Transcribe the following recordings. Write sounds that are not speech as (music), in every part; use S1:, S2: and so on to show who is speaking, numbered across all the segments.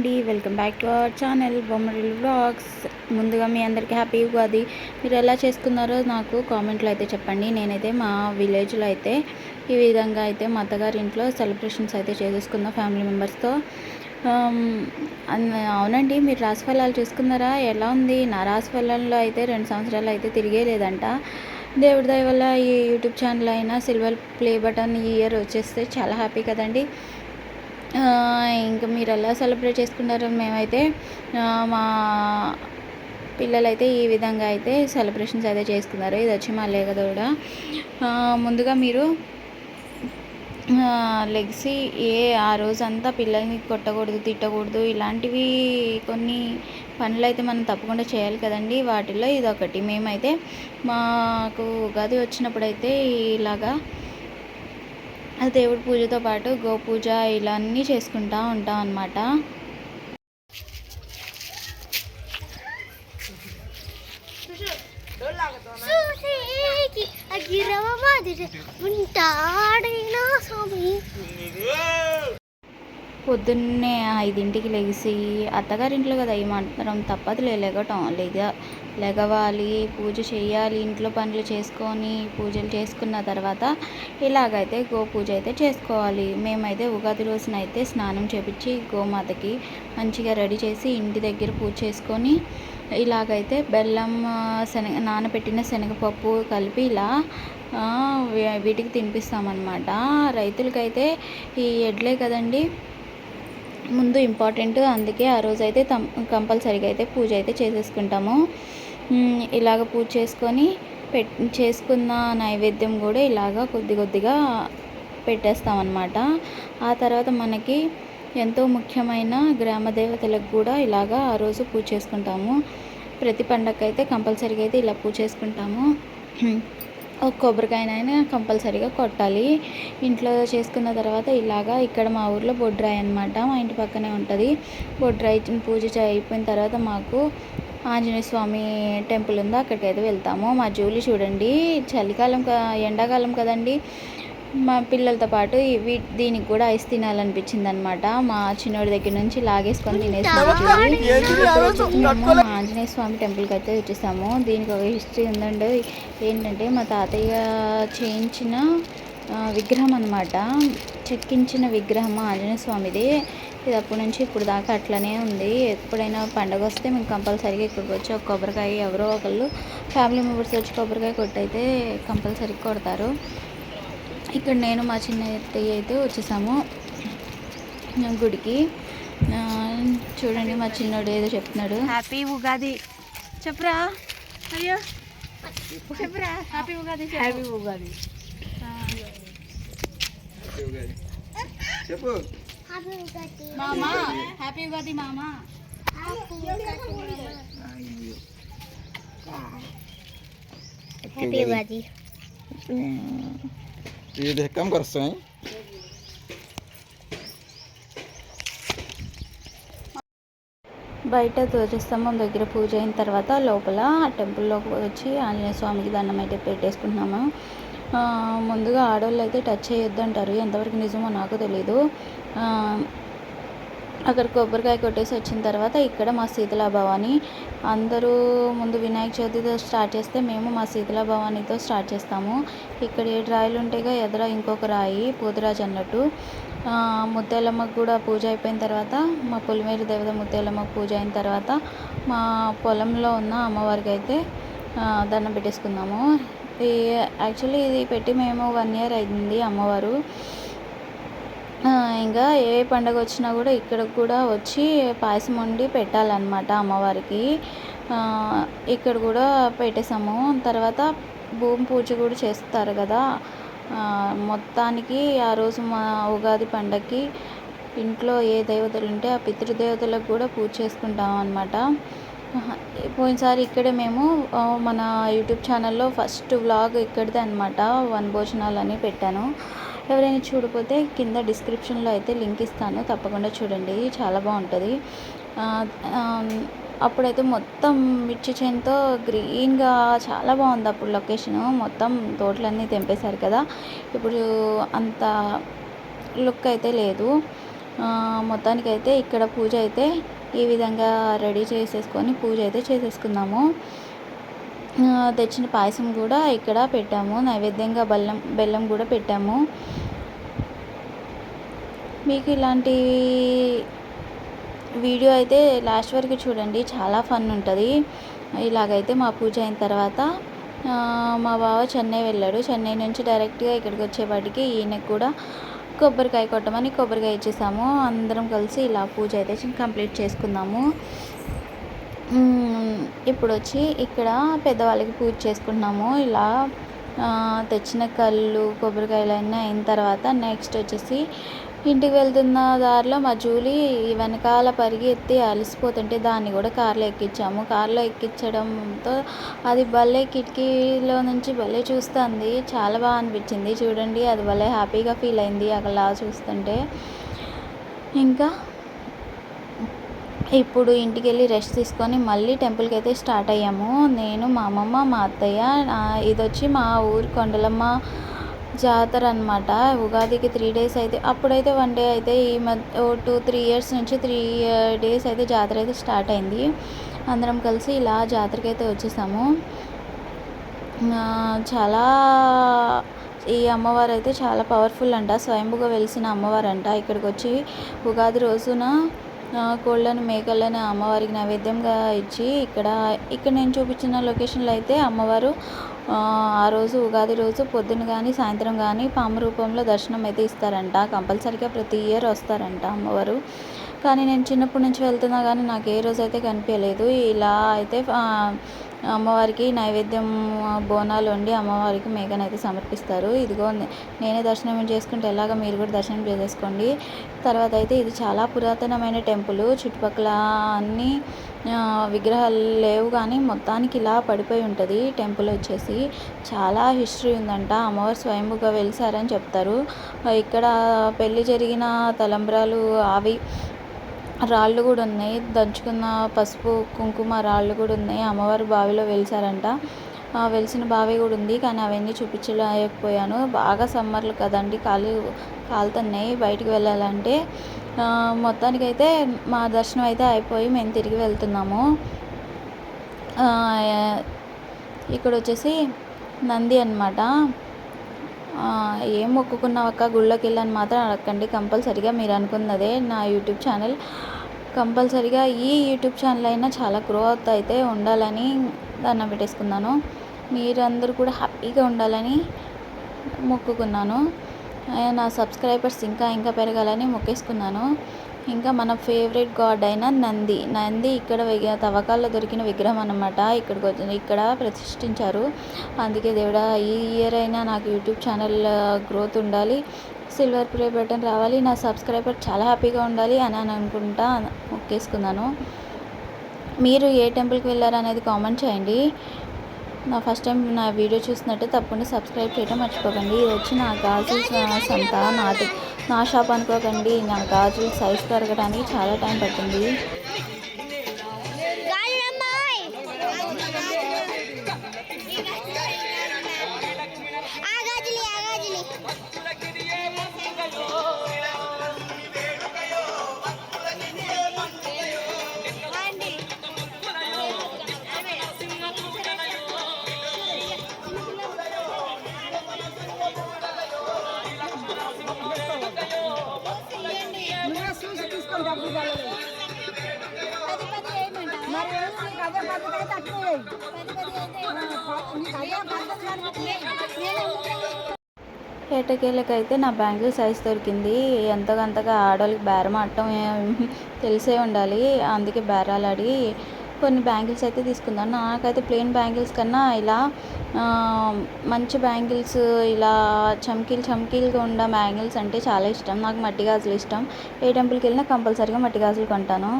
S1: అండి welcome back to our channel Bommaril blogs ముందుగా మీ అందరికీ హ్యాపీ ఉగాది. మీరు ఎలా చేసుకున్నారో నాకు కామెంట్లో అయితే చెప్పండి. నేనైతే మా విలేజ్లో అయితే ఈ విధంగా అయితే మా అత్తగారి ఇంట్లో సెలబ్రేషన్స్ అయితే చేసేసుకుందాం ఫ్యామిలీ మెంబర్స్తో. అవునండి మీరు రాసి ఫలాలు చూసుకున్నారా? ఎలా ఉంది? నా రాసి ఫలాల్లో అయితే రెండు సంవత్సరాలు అయితే తిరిగే లేదంట దేవుడి దయ వల్ల ఈ యూట్యూబ్ ఛానల్ అయినా సిల్వర్ ప్లే బటన్ ఈ ఇయర్ వచ్చేస్తే చాలా హ్యాపీ కదండి. ఇంకా మీరు ఎలా సెలబ్రేట్ చేసుకున్నారు మేమైతే మా పిల్లలైతే ఈ విధంగా అయితే సెలబ్రేషన్స్ అయితే చేసుకున్నారు. ఇది వచ్చి మా లేగదోడ. ముందుగా మీరు లెగ్సి ఏ ఆ రోజంతా పిల్లల్ని కొట్టకూడదు తిట్టకూడదు ఇలాంటివి కొన్ని పనులు అయితే మనం తప్పకుండా చేయాలి కదండి. వాటిల్లో ఇదొకటి. మేమైతే మాకు ఉగాది వచ్చినప్పుడైతే ఇలాగా దేవుడి పూజతో పాటు గోపూజ ఇలా అన్నీ చేసుకుంటూ ఉంటాం అన్నమాట. పొద్దున్నే ఐదింటికి లెగిసి అత్తగారింట్లో కదా ఏమంటారం తప్పదులే తప్పదు లేగటం. లేగ లెగవాలి పూజ చేయాలి ఇంట్లో పనులు చేసుకొని పూజలు చేసుకున్న తర్వాత ఇలాగైతే గో పూజ అయితే చేసుకోవాలి. మేమైతే ఉగాది రోజున అయితే స్నానం చేపించి గోమాతకి మంచిగా రెడీ చేసి ఇంటి దగ్గర పూజ చేసుకొని ఇలాగైతే బెల్లం శనగ నానబెట్టిన శనగపప్పు కలిపి ఇలా వీటికి తినిపిస్తామన్నమాట. రైతులకైతే ఈ ఎడ్లే కదండి ముందు ఇంపార్టెంట్ అందుకే ఆ రోజు అయితే కంపల్సరీగా అయితే పూజ అయితే చేసేసుకుంటాము. ఇలాగ పూజ చేసుకొని పెట్ చేసుకున్న నైవేద్యం కూడా ఇలాగ కొద్ది కొద్దిగా పెట్టేస్తామన్నమాట. ఆ తర్వాత మనకి ఎంతో ముఖ్యమైన గ్రామ దేవతలకు కూడా ఇలాగా ఆ రోజు పూజ చేసుకుంటాము. ప్రతి పండగ అయితే కంపల్సరీగా అయితే ఇలా పూజ చేసుకుంటాము. ఒక కొబ్బరికాయనైనా కంపల్సరీగా కొట్టాలి. ఇంట్లో చేసుకున్న తర్వాత ఇలాగా ఇక్కడ మా ఊర్లో బొడ్రాయి అనమాట మా ఇంటి పక్కనే ఉంటుంది. బొడ్రాయి పూజ అయిపోయిన తర్వాత మాకు ఆంజనేయ స్వామి టెంపుల్ ఉందో అక్కడికి అయితే వెళ్తాము. మా జూలి చూడండి. చలికాలం ఎండాకాలం కదండి. మా పిల్లలతో పాటు ఇవి దీనికి కూడా ఐస్ తినాలనిపించింది అనమాట మా చిన్నోడి దగ్గర నుంచి లాగేసుకొని తినేసి ఆంజనేయ స్వామి టెంపుల్కి అయితే వచ్చేసాము. దీనికి ఒక హిస్టరీ ఉందండి. ఏంటంటే మా తాతయ్య చేయించిన విగ్రహం అనమాట చెక్కించిన విగ్రహం ఆంజనేయ స్వామిది. ఇది అప్పటి నుంచి ఇప్పుడు దాకా అట్లనే ఉంది. ఎప్పుడైనా పండగ వస్తే మేము కంపల్సరీగా ఇక్కడికి వచ్చి ఒక కొబ్బరికాయ ఎవరో ఒకళ్ళు ఫ్యామిలీ మెంబర్స్ వచ్చి కొబ్బరికాయ కొట్టయితే కంపల్సరీగా కొడతారు. ఇక్కడ నేను మా చిన్న అత్తయ్య అయితే వచ్చేసాము గుడికి. చూడండి మా చిన్నోడు ఏదో చెప్తున్నాడు.
S2: హ్యాపీ ఉగాది. చెప్పరా. అయ్యో. చెప్పరా. Happy Ugadi happy Ugadi.
S3: చెప్పు.
S2: మామా? హ్యాపీ ఉగాది మామా?
S3: హ్యాపీ ఉగాది ये देख कम कर हैं
S1: బయట ధ్వజస్తంభం దగ్గర పూజ అయిన తర్వాత లోపల టెంపుల్లోకి వచ్చి ఆంజనేయ స్వామికి దండం అయితే పెట్టేసుకుంటున్నాము ముందుగా ఆడవాళ్ళు అయితే టచ్ చేయొద్దు అంటారు ఎంతవరకు నిజమో నాకు తెలీదు అక్కడ కొబ్బరికాయ కొట్టేసి వచ్చిన తర్వాత ఇక్కడ మా శీతలా భవాని. అందరూ ముందు వినాయక చవితితో స్టార్ట్ చేస్తే మేము మా శీతలా భవానితో స్టార్ట్ చేస్తాము. ఇక్కడ ఏడు రాయిలు ఉంటాయిగా ఎదుర ఇంకొక రాయి పూతరాజు అన్నట్టు. ముత్యాలమ్మకు కూడా పూజ అయిపోయిన తర్వాత మా పొలిమేరు దేవత ముత్యాలమ్మకు పూజ అయిన తర్వాత మా పొలంలో ఉన్న అమ్మవారికి అయితే దండం పెట్టేసుకున్నాము ఈ యాక్చువల్లీ ఇది పెట్టి మేము వన్ ఇయర్ అయింది అమ్మవారు. ఇంకా ఏ పండగ వచ్చినా కూడా ఇక్కడ కూడా వచ్చి పాయసం వండి పెట్టాలన్నమాట అమ్మవారికి. ఇక్కడ కూడా పెట్టేసాము తర్వాత భూమి పూజ కూడా చేస్తారు కదా. మొత్తానికి ఆ రోజు మా ఉగాది పండగకి ఇంట్లో ఏ దేవతలు ఉంటే ఆ పితృదేవతలకు కూడా పూజ చేసుకుంటాం అనమాట పోయినసారి ఇక్కడే మేము మన యూట్యూబ్ ఛానల్లో ఫస్ట్ వ్లాగ్ ఇక్కడిదే అనమాట వన్ భోజనాలు అని పెట్టాను. ఎవరైనా చూడకపోతే కింద డిస్క్రిప్షన్లో అయితే లింక్ ఇస్తాను. తప్పకుండా చూడండి. చాలా బాగుంటుంది. అప్పుడైతే మొత్తం మిర్చి చేనుతో గ్రీన్గా చాలా బాగుంది అప్పుడు లొకేషన్ మొత్తం తోటలన్నీ తెంపేశారు కదా. ఇప్పుడు అంత లుక్ అయితే లేదు. మొత్తానికైతే ఇక్కడ పూజ అయితే ఈ విధంగా రెడీ చేసేసుకొని పూజ అయితే చేసేసుకున్నాము తెచ్చిన పాయసం కూడా ఇక్కడ పెట్టాము. నైవేద్యంగా బెల్లం బెల్లం కూడా పెట్టాము. మీకు ఇలాంటి వీడియో అయితే లాస్ట్ వరకు చూడండి. చాలా ఫన్ ఉంటుంది. ఇలాగైతే మా పూజ అయిన తర్వాత మా బావ చెన్నై వెళ్ళాడు. చెన్నై నుంచి డైరెక్ట్గా ఇక్కడికి వచ్చేపాటికి ఈయనకు కూడా కొబ్బరికాయ కొట్టమని కొబ్బరికాయ ఇచ్చేసాము. అందరం కలిసి ఇలా పూజ అయితే కంప్లీట్ చేసుకున్నాము ఇప్పుడు వచ్చి ఇక్కడ పెద్దవాళ్ళకి పూజ చేసుకుంటున్నాము. ఇలా తెచ్చిన కళ్ళు కొబ్బరికాయలు అయిన అయిన తర్వాత నెక్స్ట్ వచ్చేసి ఇంటికి వెళ్తున్న దారిలో మా జూలీ వెనకాల పరిగెత్తి అలసిపోతుంటే దాన్ని కూడా కార్లో ఎక్కించాము. కార్లో ఎక్కించడంతో అది భలే కిటికీలో నుంచి భలే చూస్తుంది. చాలా బాగా అనిపించింది. చూడండి అది భలే హ్యాపీగా ఫీల్ అయింది అలా చూస్తుంటే. ఇంకా ఇప్పుడు ఇంటికి వెళ్ళి రెస్ట్ తీసుకొని మళ్ళీ టెంపుల్కి అయితే స్టార్ట్ అయ్యాము. నేను మా అమ్మమ్మ మా అత్తయ్య ఇది వచ్చి మా ఊరు కొండలమ్మ జాతర అనమాట ఉగాదికి త్రీ డేస్ అయితే అప్పుడైతే వన్ డే అయితే ఈ మధ్య ఓ టూ త్రీ ఇయర్స్ నుంచి త్రీ డేస్ అయితే జాతర అయితే స్టార్ట్ అయింది. అందరం కలిసి ఇలా జాతరకి అయితే వచ్చేసాము. చాలా ఈ అమ్మవారు అయితే చాలా పవర్ఫుల్ అంట. స్వయంభుగా వెలిసిన అమ్మవారు అంట. ఇక్కడికి వచ్చి ఉగాది రోజున కోళ్ళను మేకలను అమ్మవారికి నైవేద్యంగా ఇచ్చి ఇక్కడ ఇక్కడ నేను చూపించిన లొకేషన్లో అయితే అమ్మవారు ఆ, రోజు ఉగాది రోజు పొద్దున కానీ సాయంత్రం కానీ పాము రూపంలో దర్శనం అయితే ఇస్తారంట. కంపల్సరీగా ప్రతి ఇయర్ వస్తారంట అమ్మవారు. కానీ నేను చిన్నప్పటి నుంచి వెళ్తున్నా కానీ నాకు ఏ రోజు అయితే కనిపించలేదు. ఇలా అయితే అమ్మవారికి నైవేద్యం బోనాలు వండి అమ్మవారికి మేకను అయితే సమర్పిస్తారు. ఇదిగో నేనే దర్శనం చేసుకుంటే ఎలాగ మీరు కూడా దర్శనం చేసేసుకోండి. తర్వాత అయితే ఇది చాలా పురాతనమైన టెంపుల్. చుట్టుపక్కల అన్ని విగ్రహాలు లేవు కానీ మొత్తానికి ఇలా పడిపోయి ఉంటుంది. టెంపుల్ వచ్చేసి చాలా హిస్టరీ ఉందంట. అమ్మవారు స్వయంభుగా వెలిసారని చెప్తారు. ఇక్కడ పెళ్ళి జరిగిన తలంబ్రాలు అవి రాళ్ళు కూడా ఉన్నాయి. దంచుకున్న పసుపు కుంకుమ రాళ్ళు కూడా ఉన్నాయి. అమ్మవారు బావిలో వెలిసారంట. వెలిసిన బావి కూడా ఉంది కానీ అవన్నీ చూపించలేకపోయాను. బాగా సమ్మర్లు కదండి. కాలు కాలుతున్నాయి. బయటికి వెళ్ళాలంటే మొత్తానికైతే మా దర్శనం అయితే అయిపోయి మేము తిరిగి వెళ్తున్నాము. ఇక్కడ వచ్చేసి నంది అనమాట ఏం మొక్కుకున్నావక్క గుళ్ళోకి వెళ్ళని మాత్రం అడగండి కంపల్సరిగా మీరు అనుకున్నదే నా యూట్యూబ్ ఛానల్. కంపల్సరిగా ఈ యూట్యూబ్ ఛానల్ అయినా చాలా గ్రోత్ అయితే ఉండాలని దండం పెట్టేసుకున్నాను. మీరందరూ కూడా హ్యాపీగా ఉండాలని మొక్కుకున్నాను. నా సబ్స్క్రైబర్స్ ఇంకా ఇంకా పెరగాలని మొక్కేసుకున్నాను. ఇంకా మన ఫేవరెట్ గాడ్ అయిన నంది. నంది ఇక్కడ తవ్వకాల్లో దొరికిన విగ్రహం అనమాట ఇక్కడికి వచ్చి ఇక్కడ ప్రతిష్ఠించారు. అందుకే దేవుడా ఈ ఇయర్ అయినా నాకు యూట్యూబ్ ఛానల్ గ్రోత్ ఉండాలి. సిల్వర్ ప్లే బటన్ రావాలి. నా సబ్స్క్రైబర్ చాలా హ్యాపీగా ఉండాలి అని అని అనుకుంటా మొక్కేసుకున్నాను. మీరు ఏ టెంపుల్కి వెళ్ళారు అనేది కామెంట్ చేయండి. నా ఫస్ట్ టైం నా వీడియో చూసినట్టే తప్పకుండా సబ్స్క్రైబ్ చేయడం మర్చిపోకండి. ఇది వచ్చి నా గాజు సంత నాది నా షాప్ అనుకోకండి. నా గాజు సైజ్ పెరగడానికి చాలా టైం పట్టింది.
S3: నీకు
S1: నా బ్యాంగిల్ సైజ్ దొరికింది. ఎంతకంతగా ఆడవాళ్ళకి బేరం ఆడటం తెలిసే ఉండాలి. అందుకే బేరాలు ఆడి కొన్ని బ్యాంగిల్స్ అయితే తీసుకుందాం నాకైతే ప్లెయిన్ బ్యాంగిల్స్ కన్నా ఇలా మంచి బ్యాంగిల్స్ ఇలా చమ్కీలు చమ్కీలుగా ఉన్న బ్యాంగిల్స్ అంటే చాలా ఇష్టం. నాకు మట్టి గాజులు ఇష్టం. ఏ టెంపుల్కి వెళ్ళినా కంపల్సరీగా మట్టి గాజులు కొంటాను.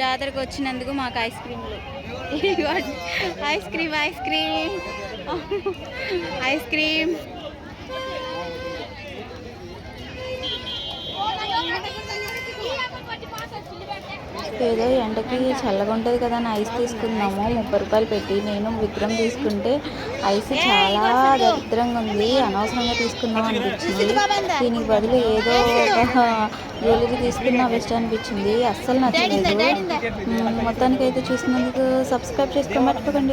S1: జాతరకు వచ్చినందుకు మాకు ఐస్ క్రీమ్లు. (laughs) you ice cream, ice cream, (laughs) ice cream. ఏదో ఎండకి చల్లగా ఉంటుంది కదా అని ఐస్ తీసుకున్నాము ముప్పై రూపాయలు పెట్టి నేను విక్రమ్ తీసుకుంటే ఐస్ చాలా దరిద్రంగా ఉంది. అనవసరంగా తీసుకున్నాం అనిపించింది. దీనికి బదులు ఏదో ఒక జ్యువెలరీ తీసుకున్నా బెస్ట్ అనిపించింది. అస్సలు నచ్చలేదు. మొత్తానికి అయితే చూసినందుకు సబ్స్క్రైబ్ చేసుకోమట్టుకోండి